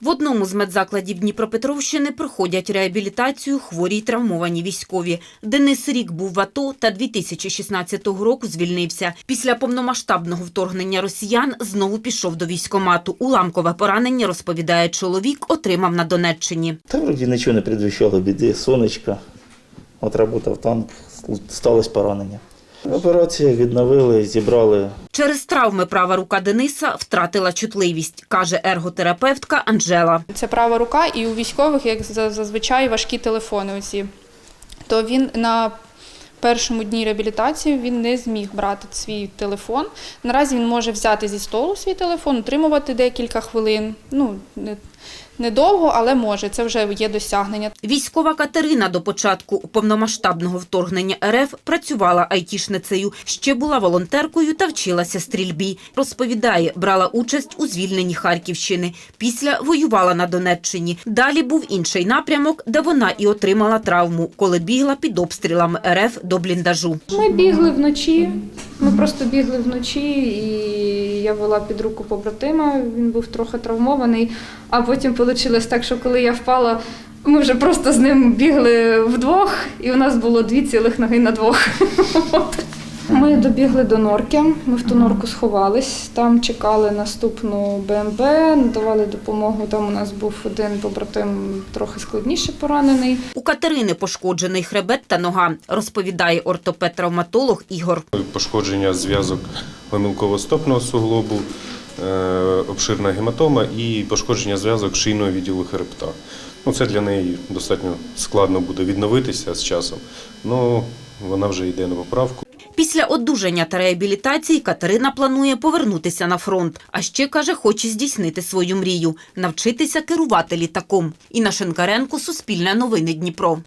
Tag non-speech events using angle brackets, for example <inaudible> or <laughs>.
В одному з медзакладів Дніпропетровщини проходять реабілітацію хворі й травмовані військові. Денис рік був в АТО та 2016 року звільнився. Після повномасштабного вторгнення росіян знову пішов до військомату. Уламкове поранення, розповідає чоловік, отримав на Донеччині. Та вроді нічого не предвіщало біди, сонечка. От работав там, сталося поранення. Операція відновили, зібрали. Через травми права рука Дениса втратила чутливість, каже ерготерапевтка Анжела. Це права рука, і у військових, як за- зазвичай, важкі телефони. Оці. То він на першому дні реабілітації він не зміг брати свій телефон. Наразі він може взяти зі столу свій телефон, утримувати декілька хвилин. Ну, не, недовго, але може. Це вже є досягнення. Військова Катерина до початку повномасштабного вторгнення РФ працювала айтішницею, ще була волонтеркою та вчилася стрільбі. Розповідає, брала участь у звільненні Харківщини. Після воювала на Донеччині. Далі був інший напрямок, де вона і отримала травму, коли бігла під обстрілами РФ до бліндажу. Ми бігли вночі. Ми просто бігли вночі, і я вела під руку побратима. Він був трохи травмований. А потім вийшло так, що коли я впала, ми вже просто з ним бігли вдвох, і у нас було дві цілих ноги на двох. <laughs> Ми добігли до норки. Ми в ту норку сховались. Там чекали наступну БМП, надавали допомогу. Там у нас був один побратим трохи складніше поранений. У Катерини пошкоджений хребет та нога, розповідає ортопед-травматолог Ігор. пошкодження зв'язок гомілково-стопного суглобу, е, обширна гематома і пошкодження зв'язок шийного відділу хребта. Ну, це для неї достатньо складно буде відновитися з часом. Ну, вона вже йде на поправку. Після одужання та реабілітації Катерина планує повернутися на фронт. А ще, каже, хоче здійснити свою мрію – навчитися керувати літаком. Інна Шенкаренко, Суспільне новини Дніпро.